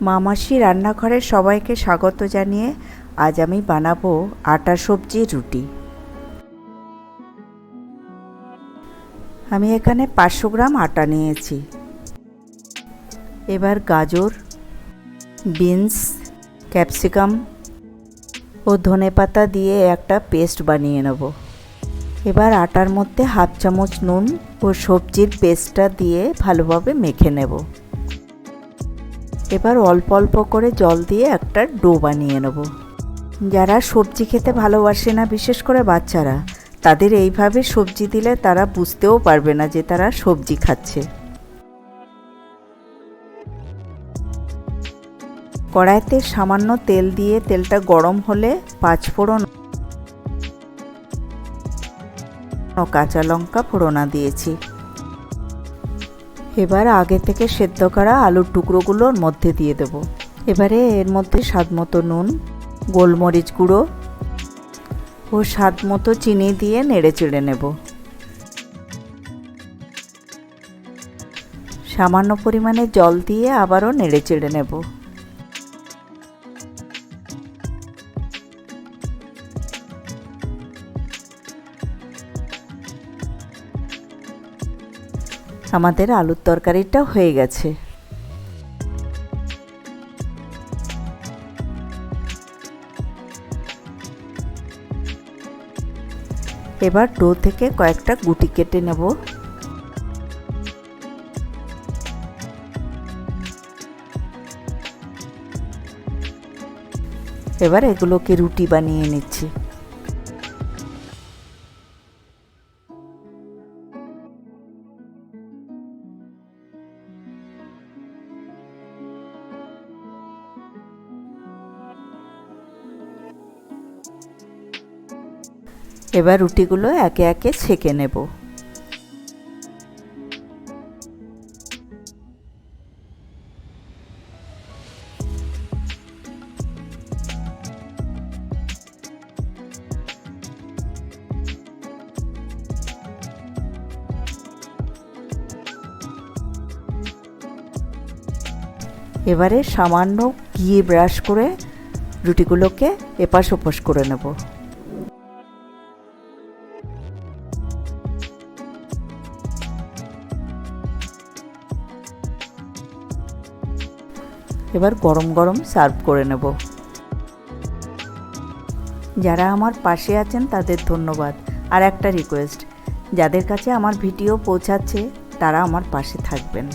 মামাসি রান্নাঘরের সবাইকে স্বাগত জানিয়ে আজ আমি বানাবো আটা সবজি রুটি। আমি এখানে পাঁচশো গ্রাম আটা নিয়েছি। এবার গাজর, বিনস, ক্যাপসিকাম ও ধনেপাতা দিয়ে একটা পেস্ট বানিয়ে নেব। এবার আটার মধ্যে হাফ চামচ নুন ও সবজির পেস্টটা দিয়ে ভালোভাবে মেখে নেব। এবার অল্প অল্প করে জল দিয়ে একটা ডো বানিয়ে নেব। যারা সবজি খেতে ভালোবাসে না, বিশেষ করে বাচ্চারা, তাদের এইভাবে সবজি দিলে তারা বুঝতেও পারবে না যে তারা সবজি খাচ্ছে। কড়াইতে সামান্য তেল দিয়ে তেলটা গরম হলে পাঁচ ফোড়ন কাঁচা লঙ্কা ফোড়না দিয়েছি। এবার আগে থেকে সেদ্ধ করা আলুর টুকরোগুলোর মধ্যে দিয়ে দেব। এবারে এর মধ্যে স্বাদ মতো নুন, গোলমরিচ গুঁড়ো ও স্বাদ মতো চিনি দিয়ে নেড়ে চেড়ে নেব। সামান্য পরিমাণে জল দিয়ে আবারও নেড়ে চেড়ে নেব। আমাদের আলুর তরকারিটা হয়ে গেছে। এবার ডো থেকে কয়েকটা গুটি কেটে নেব। এবার এগুলোকে রুটি বানিয়ে নিচ্ছি। এবার রুটিগুলো একে একে ছেঁকে নেব। এবারে সামান্য ঘি ব্রাশ করে রুটিগুলোকে এপাশ ওপাশ করে নেব। এবার গরম গরম সার্ভ করে নেব। যারা আমার পাশে আছেন তাদের ধন্যবাদ। আর একটা রিকোয়েস্ট যাদের কাছে আমার ভিডিও পৌঁছাচ্ছে, তারা আমার পাশে থাকবেন।